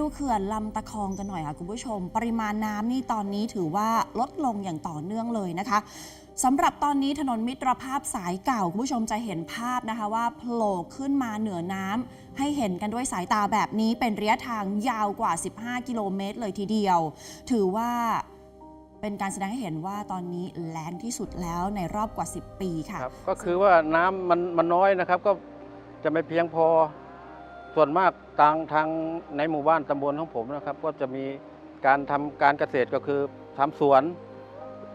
ดูเขื่อนลำตะคองกันหน่อยค่ะคุณผู้ชม ปริมาณน้ำนี่ตอนนี้ถือว่าลดลงอย่างต่อเนื่องเลยนะคะสำหรับตอนนี้ถนนมิตรภาพสายเก่า คุณผู้ชมจะเห็นภาพนะคะว่าโผล่ขึ้นมาเหนือน้ำให้เห็นกันด้วยสายตาแบบนี้เป็นระยะทางยาวกว่า 15 กิโลเมตรเลยทีเดียว ถือว่าเป็นการแสดงให้เห็นว่าตอนนี้แล้งที่สุดแล้วในรอบกว่า 10 ปีค่ะคก็คือว่าน้ำมันมันน้อยนะครับ ก็จะไม่เพียงพอ ส่วนมากทางทางในหมู่บ้านตำบลของผมนะครับ ก็จะมีการทำการเกษตรก็คือทำสวน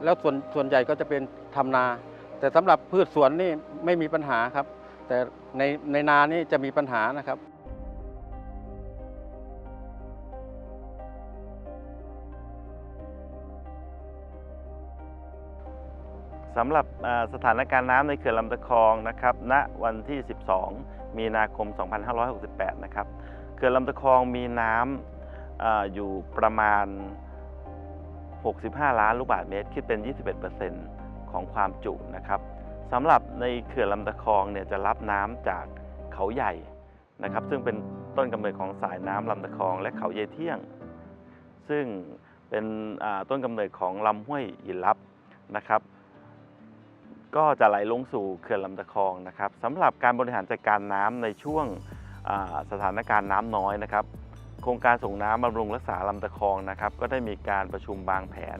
แล้วส่วนส่วนใหญ่ก็จะเป็นทำนา แต่สำหรับพืชสวนนี่ไม่มีปัญหาครับ แต่ในในนานี่จะมีปัญหานะครับสำหรับสถานการณ์น้ำในเขื่อนลำตะคองนะครับ ณ วันที่ 12 มีนาคม 2568 นะครับเขื่อนลำตะคองมีน้ำออยู่ประมาณ 65 ล้านลูกบาศก์เมตร คิดเป็น 21%ของความจุนะครับสำหรับในเขื่อนลำตะคองเนี่ยจะรับน้ำจากเขาใหญ่นะครับ ซึ่งเป็นต้นกำเนิดของสายน้ำลำตะคองและเขาเยเที่ยง ซึ่งเป็นต้นกำเนิดของลำห้วยอินลับนะครับ ก็จะไหลลงสู่เขื่อนลำตะคองนะครับสำหรับการบริหารจัดการน้ำในช่วงสถานการณ์น้ำน้อยนะครับ โครงการส่งน้ำบำรุงรักษาลำตะคองนะครับ ก็ได้มีการประชุมวางแผน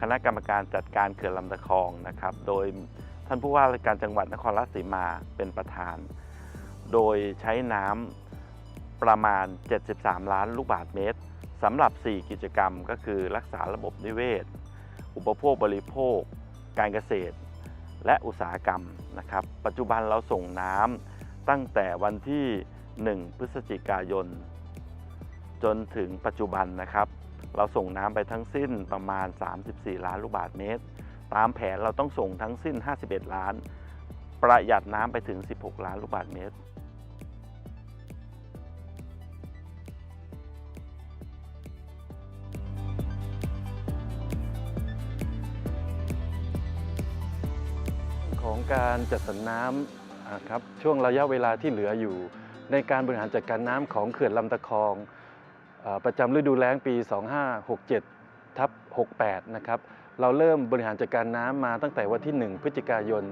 คณะกรรมการจัดการเขื่อนลำตะคองนะครับ โดยท่านผู้ว่าราชการจังหวัดนครราชสีมาเป็นประธาน โดยใช้น้ำประมาณ 73 ล้านลูกบาศก์เมตรสำหรับ 4 กิจกรรมก็คือรักษาระบบนิเวศ อุปโภคบริโภค การเกษตร และอุตสาหกรรมนะครับ ปัจจุบันเราส่งน้ำตั้งแต่วันที่ 1 พฤศจิกายน จนถึงปัจจุบันนะครับ เราส่งน้ำไปทั้งสิ้นประมาณ 34 ล้านลูกบาศก์เมตร ตามแผนเราต้องส่งทั้งสิ้น 51 ล้าน ประหยัดน้ำไปถึง 16 ล้านลูกบาศก์เมตร ของการจัดสรรน้ำครับช่วงระยะเวลาที่เหลืออยู่ ในการบริหารจัดการน้ำของเขื่อนลำตะคองอประจำฤดูแล้งปี 2567ทับ68 นะครับ เราเริ่มบริหารจัดการน้ำมาตั้งแต่วันที่ 1 พฤศจิกายน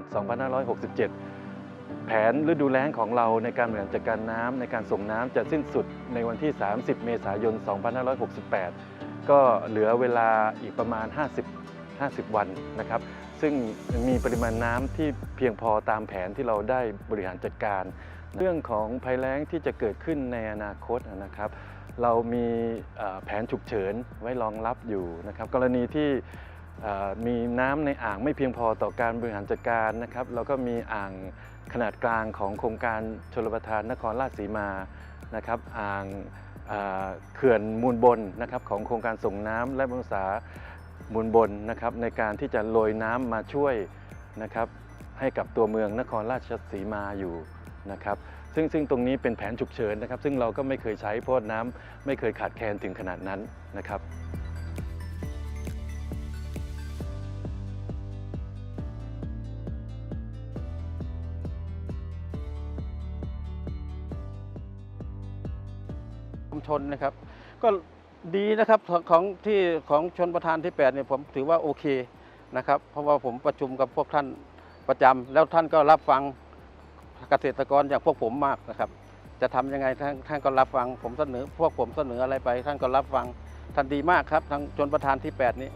2567 แผนฤดูแล้งของเราในการบริหารจัดการน้ำในการส่งน้ำจะสิ้นสุดในวันที่ 30 เมษายน 2568 ก็เหลือเวลาอีกประมาณ 50 50 วันนะครับ ซึ่งมีปริมาณน้ำที่เพียงพอตามแผนที่เราได้บริหารจัดการ เรื่องของภัยแล้งที่จะเกิดขึ้นในอนาคตนะครับเรามีแผนฉุกเฉินไว้รองรับอยู่นะครับ กรณีที่มีน้ำในอ่างไม่เพียงพอต่อการบริหารจัดการนะครับ เราก็มีอ่างขนาดกลางของโครงการชลประทานนครราชสีมานะครับ อ่างเขื่อนมูลบนนะครับของโครงการส่งน้ำและบำรุงรักษา มูลบนนะครับในการที่จะโรยน้ำมาช่วยนะครับให้กับตัวเมืองนครราชสีมาอยู่นะครับซึ่งซึ่งตรงนี้เป็นแผนฉุกเฉินนะครับ ซึ่งเราก็ไม่เคยใช้เพราะน้ำไม่เคยขาดแคลนถึงขนาดนั้นนะครับชุมชนนะครับก็ ดีนะครับของที่ของชนประธานที่8เนี่ยผมถือว่าโอเคนะครับเพราะว่าผมประชุมกับพวกท่านประจำแล้วท่านก็รับฟังเกษตรกรอย่างพวกผมมากนะครับ จะทำยังไงท่านท่านก็รับฟังผมเสนอ พวกผมเสนออะไรไป ท่านก็รับฟังท่านดีมากครับทางชนประธานที่ 8 นี้